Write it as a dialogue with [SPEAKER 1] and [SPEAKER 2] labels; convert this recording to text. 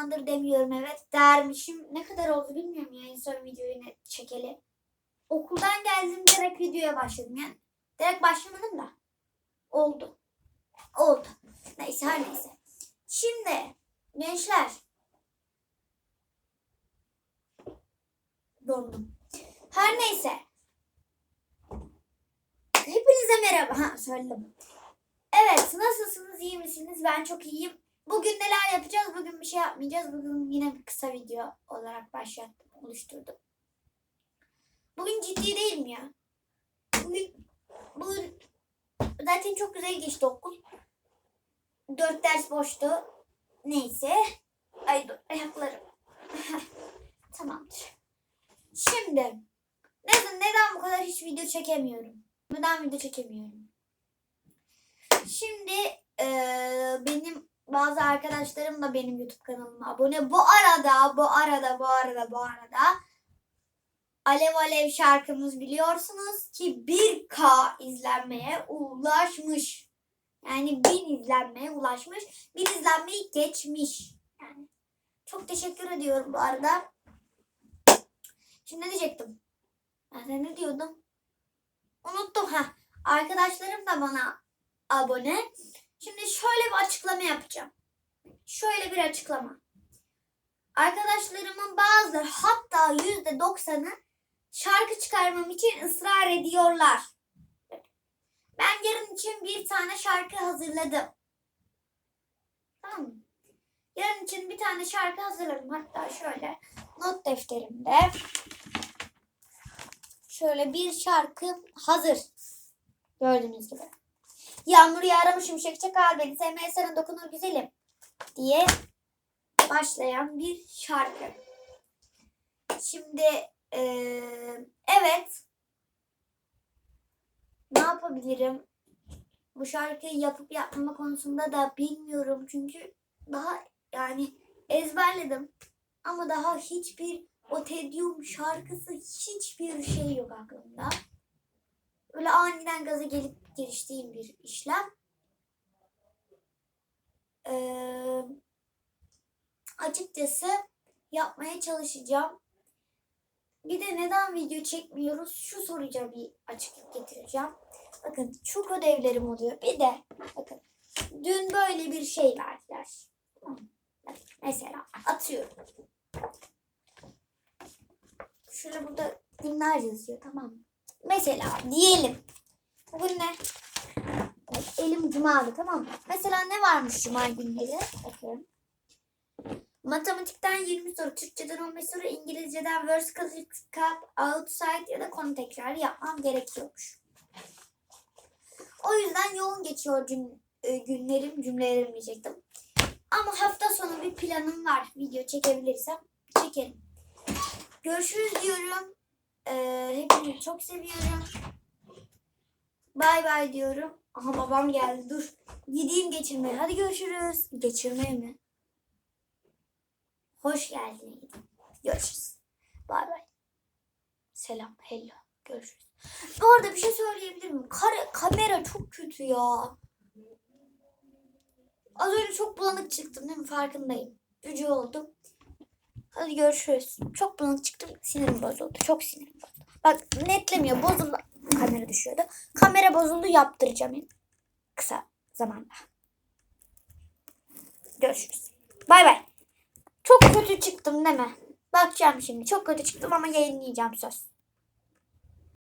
[SPEAKER 1] zamandır demiyorum evet dermişim. Ne kadar oldu bilmiyorum ya en son videoyu çekeli. Okuldan geldim direkt videoya başladım yani. Direkt başlamadım da. Oldu. Oldu. Neyse her neyse. Şimdi gençler. Dondum. Her neyse. Hepinize merhaba. Ha söyledim. Evet nasılsınız iyi misiniz? Ben çok iyiyim. Bugün neler yapacağız? Yapmayacağız. Bugün yine bir kısa video olarak başlattım, oluşturdum. Bugün ciddi değilim ya. Bugün, bugün zaten çok güzel geçti okul. Dört ders boştu. Neyse. Ay dur ayaklarım. Tamamdır. Şimdi neden, neden bu kadar hiç video çekemiyorum? Neden video çekemiyorum? Şimdi eee, benim bazı arkadaşlarım da benim YouTube kanalıma abone. Bu arada, bu arada, bu arada, bu arada Alev Alev şarkımız biliyorsunuz ki 1K izlenmeye ulaşmış. Yani 1000 izlenmeye ulaşmış. 1000 izlenmeyi geçmiş. Yani çok teşekkür ediyorum bu arada. Şimdi ne diyecektim? Ben de ne diyordum? Unuttum ha. Arkadaşlarım da bana abone. Şimdi şöyle bir açıklama yapacağım. Şöyle bir açıklama. Arkadaşlarımın bazıları hatta yüzde doksanı şarkı çıkarmam için ısrar ediyorlar. Ben yarın için bir tane şarkı hazırladım. Tamam mı? Yarın için bir tane şarkı hazırladım. Hatta şöyle not defterimde şöyle bir şarkı hazır. Gördüğünüz gibi. Yağmur yağar şimşek çakar beni sevmeye sana dokunur güzelim diye başlayan bir şarkı. Şimdi eee, evet ne yapabilirim? Bu şarkıyı yapıp yapmama konusunda da bilmiyorum çünkü daha yani ezberledim ama daha hiçbir o Tedyum şarkısı hiçbir şey yok aklımda. Öyle aniden gaza gelip giriştiğim bir işlem. Ee, açıkçası yapmaya çalışacağım. Bir de neden video çekmiyoruz? Şu soruya bir açıklık getireceğim. Bakın çok ödevlerim oluyor. Bir de bakın dün böyle bir şey verdiler. Mesela atıyorum. Şöyle burada günler yazıyor tamam mı? Mesela diyelim. Bugün ne? Evet, elim cumadı tamam mı? Mesela ne varmış cuma günleri? Bakın. Matematikten 20 soru, Türkçeden 15 soru, İngilizceden verse cup, outside ya da konu tekrarı yapmam gerekiyormuş. O yüzden yoğun geçiyor cüm- e, günlerim, cümlelerim diyecektim. Ama hafta sonu bir planım var. Video çekebilirsem çekerim. Görüşürüz diyorum. Hepinizi çok seviyorum. Bay bay diyorum. Aha babam geldi. Dur. Gideyim geçirmeye. Hadi görüşürüz. Geçirmeye mi? Hoş geldin. Görüşürüz. Bay bay. Selam. Hello. Görüşürüz. Bu arada bir şey söyleyebilir miyim? Kare, kamera çok kötü ya. Az önce çok bulanık çıktım değil mi? Farkındayım. Cüce oldum. Hadi görüşürüz. Çok bulanık çıktım. Sinirim bozuldu. Çok sinirim bozuldu. Bak netlemiyor. Bozuldu. Kamera düşüyordu. Kamera bozuldu. Yaptıracağım en kısa zamanda. Görüşürüz. Bay bay. Çok kötü çıktım değil mi? Bakacağım şimdi. Çok kötü çıktım ama yayınlayacağım söz.